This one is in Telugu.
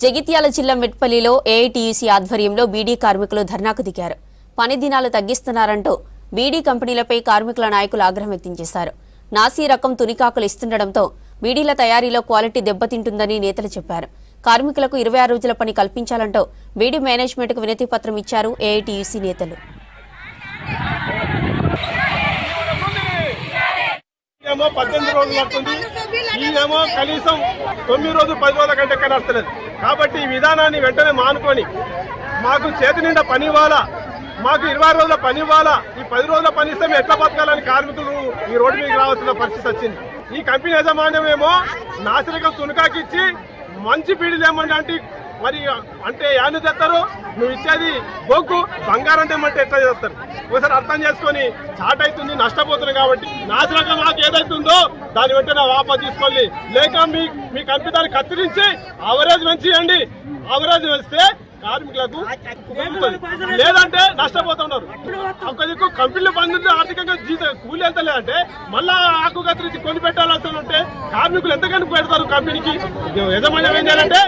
జగిత్యాల జిల్లా మెట్పల్లిలో ఏఐటీయూసీ ఆధ్వర్యంలో బీడీ కార్మికులు ధర్నాకు దిగారు. పని దినాలు తగ్గిస్తున్నారంటూ బీడీ కంపెనీలపై కార్మికుల నాయకులు ఆగ్రహం వ్యక్తం చేశారు. నాసీ రకం తునికాకులు ఇస్తుండటంతో బీడీల తయారీలో క్వాలిటీ దెబ్బతింటుందని నేతలు చెప్పారు. కార్మికులకు ఇరవై ఆరు రోజుల పని కల్పించాలంటూ బీడీ మేనేజ్మెంట్కు వినతి పత్రం ఇచ్చారు ఏఐటీయూసీ నేతలు. ఏమో పద్దెనిమిది రోజులు పడుతుంది. ఇదేమో కనీసం తొమ్మిది రోజులు పది రోజుల కంటే ఎక్కడ వస్తలేదు కాబట్టి ఈ విధానాన్ని వెంటనే మానుకొని మాకు చేతి నిండా పని ఇవ్వాలా? మాకు ఇరవై రోజుల పని ఇవ్వాలా? ఈ పది రోజుల పని ఇస్తే మేము ఎట్లా బతకాలని కార్మికులు ఈ రోడ్డు మీద రావాల్సిన పరిస్థితి వచ్చింది. ఈ కంపెనీ యజమాన్యం ఏమో నాసిరకం తునకాకిచ్చి మంచి బీడీలు ఏమన్నా అంటే మరి అంటే యాన్ని తెస్తారు నువ్వు ఇచ్చేది బొగ్గు బంగారం తెమ్మంటే ఎట్లా చేస్తారు ఒకసారి అర్థం చేసుకొని చాట్ అవుతుంది నష్టపోతున్నాం కాబట్టి నాశనకం దాన్ని వెంటనే నా వాపస్ తీసుకోవాలి లేక మీ మీ కంపెనీ దాన్ని కత్తిరించి అవరేజ్ పెంచియండి అవరేజ్ వేస్తే కార్మికులకు. లేదంటే నష్టపోతున్నారు ఒక దిక్కు కంపెనీలు బంద్ ఆర్థికంగా జీత కూలి ఎంత లేదంటే మళ్ళా ఆకు కత్తిరించి కొని పెట్టాల్సి ఉంటే కార్మికులు ఎంతకని పెడతారు కంపెనీకి? యజమాన్యం ఏం చేయాలంటే